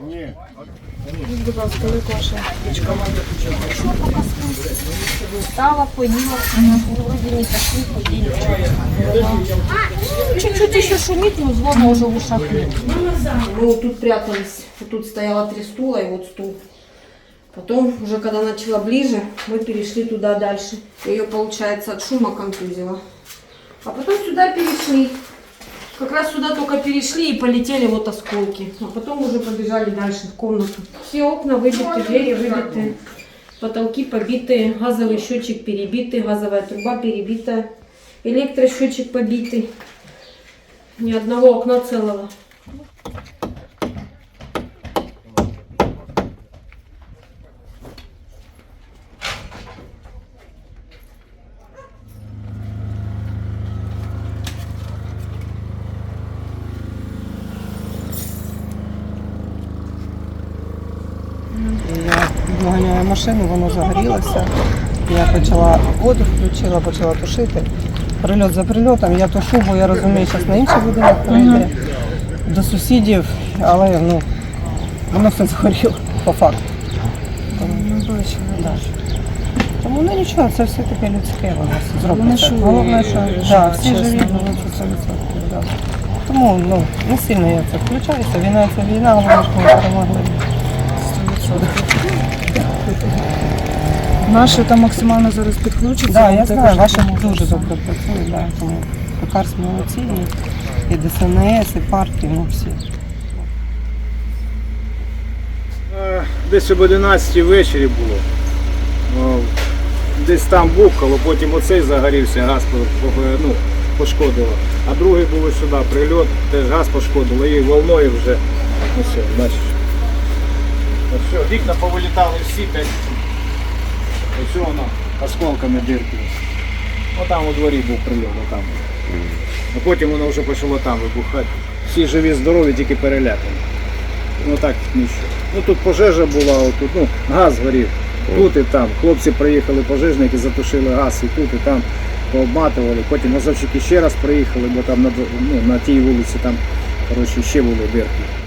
Будь ласка? Встала, поела, вроде не сошли, ходили. Чуть-чуть еще шумит, но звона уже в ушах нет. Мы вот тут прятались. Вот тут стояло три стула и вот стул. Потом, уже когда начала ближе, мы перешли туда дальше. Ее, получается, от шума контузило. А потом сюда перешли. Как раз сюда только перешли и полетели вот осколки. А потом уже побежали дальше в комнату. Все окна выбиты, двери выбиты. Потолки побиты, газовый счетчик перебитый, газовая труба перебита, электросчетчик побитый. Ни одного окна целого. Машину, воно загорілося. Я почала воду включила, почала тушити. Прильот за прильотом, я тушу, бо я розумію, зараз на інший будинок прийде до сусідів, але ну, воно все згоріло по факту. Да. Тому ну нічого, це все таке людське, воно все Головне, що да, всі живі, було це 100%. Да. Тому ну, не сильно я це включаюся. Війна це війна, головне, що перемогли. Наші там максимально зараз підключаться. Да, я знаю, ваші дуже добре працюють, да, тому Пекарс молодці, і, і ДСНС, і партії, ну всі. Е, Десь об 11 ввечері було. Десь там бухало, потім оцей загорівся, газ ну, пошкодило. А другий був сюди прильот, теж газ пошкодило і волною вже. Ну все, бачиш. Ну все, вікна повилітали всі п'ять. Ось воно осколками дирки. Отам у дворі був прильот, отам. А потім воно вже почало там вибухати. Всі живі, здорові, тільки перелякані. Ну так нічого. Ну тут пожежа була, отут, ну, газ горів. Тут і там. Хлопці приїхали, пожежники, затушили газ і тут, і там пообматували. Потім газовщики ще раз приїхали, бо там на, ну, на тій вулиці там коротше, ще були дирки.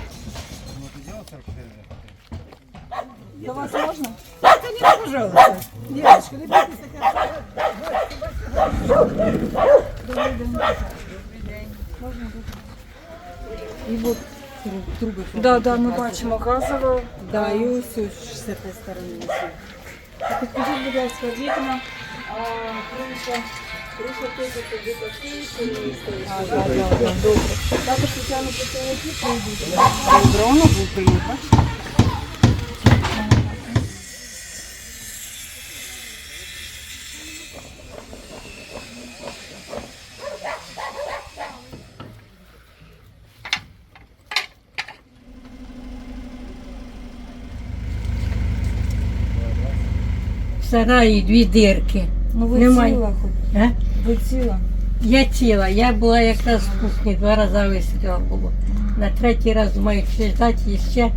Да, да, ми бачимо газово. Да, і ось ось з цієї сторони. Підкажіть, будь ласка, вікна. Криша. Криша теж да, да, да. Добре. Також працівники прийдуть. Дрона був прильот, В сараї дві дирки. Ну ви Немає. ціла хоч. Е? Ви ціла. Я ціла, я була якраз в кухні, два рази вистріла було. На третій раз маю ждати і ще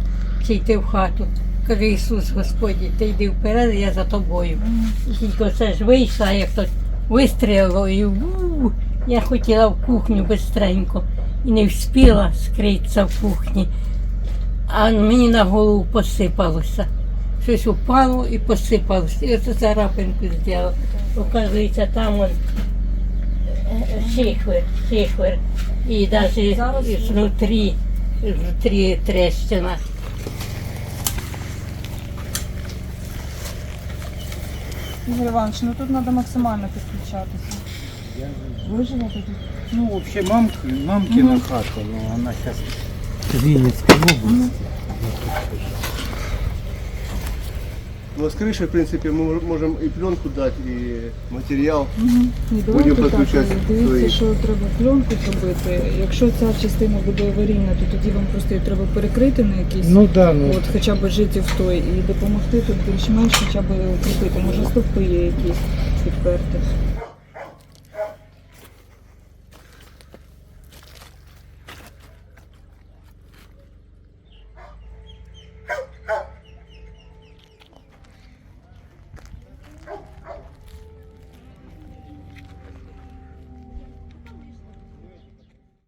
чи йти в хату. Каже Ісус Господь, ти йди вперед, я за тобою. Тільки це ж вийшла, як то вистрілило і у, я хотіла в кухню бистренько і не встигла скритися в кухні. А мені на голову посипалося. Щось упало і посипалося. І оце царапинку зробила. Оказується, там он шихвер, шихвер. І навіть внутрі, внутрі трещина. Ігор Іванович, ну тут треба максимально підключатися. Ви живете тут? Ну, взагалі мамки, мамкина хата, ну вона зараз в Вінницькій області. Ну, с крыши, в принципе, мы мож- можем и пленку дать, и материал. Угу. Будемо давайте так. Дивіться, свої. що треба пленку зробити. Якщо ця частина буде аварійна, то тоді вам просто її треба перекрити на якийсь. Ну да, ну От хоча б жити в той і допомогти тут більш-менш хоча б укріпити. Може стовпи є якісь підперти.